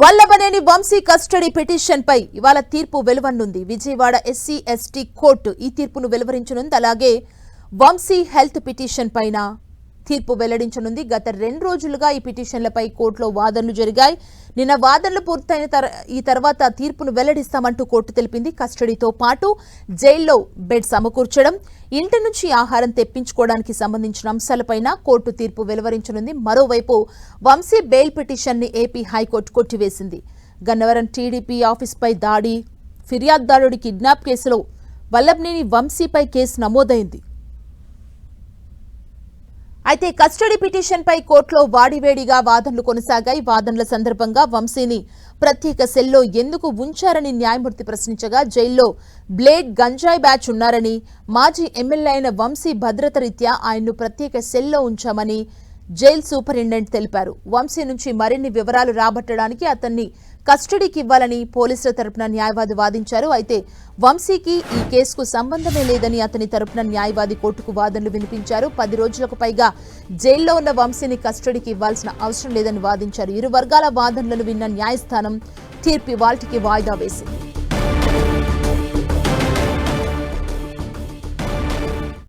Vallabhaneni Vamsi custody పిటిషన్పై ఇవాళ తీర్పు వెలువనుంది విజయవాడ ఎస్సీ ఎస్టీ కోర్టు ఈ తీర్పును వెలువరించనుంది. అలాగే వంశీ హెల్త్ పిటిషన్ పైన తీర్పు వెల్లడించనుంది. గత రెండు రోజులుగా ఈ పిటిషన్లపై కోర్టులో వాదనలు జరిగాయి. నిన్న వాదనలు పూర్తయిన ఈ తర్వాత తీర్పును వెల్లడిస్తామంటూ కోర్టు తెలిపింది. కస్టడీతో పాటు జైల్లో బెడ్ సమకూర్చడం ఇంటి నుంచి ఆహారం తెప్పించుకోవడానికి సంబంధించిన అంశాలపైన కోర్టు తీర్పు వెలువరించనుంది. మరోవైపు వంశీ బెయిల్ పిటిషన్ని ఏపీ హైకోర్టు కొట్టివేసింది. గన్నవరం టీడీపీ ఆఫీస్పై దాడి ఫిర్యాదుదారుడి కిడ్నాప్ కేసులో వల్లభనేని వంశీపై కేసు నమోదైంది. అయితే కస్టడీ పిటిషన్ పై కోర్టులో వాడివేడిగా వాదనలు కొనసాగాయి. వాదనల సందర్భంగా వంశీని ప్రత్యేక సెల్లో ఎందుకు ఉంచారని న్యాయమూర్తి ప్రశ్నించగా జైల్లో బ్లేడ్ గంజాయి బ్యాచ్ ఉన్నారని మాజీ ఎమ్మెల్యే అయిన వంశీ భద్రత రీత్యా ఆయన్ను ప్రత్యేక సెల్లో ఉంచామని జైల్ సూపరింటెండెంట్ తెలిపారు. వంశీ నుంచి మరిన్ని వివరాలు రాబట్టడానికి అతన్ని కస్టడీకి ఇవ్వాలని పోలీసుల తరపున న్యాయవాది వాదించారు. అయితే వంశీకి ఈ కేసుకు సంబంధమే లేదని అతని తరపున న్యాయవాది కోర్టుకు వాదనలు వినిపించారు. పది రోజులకు పైగా జైల్లో ఉన్న వంశీని కస్టడీకి ఇవ్వాల్సిన అవసరం లేదని వాదించారు. ఇరు వర్గాల వాదనలను విన్న న్యాయస్థానం తీర్పు వాల్టికి వాయిదా వేసింది.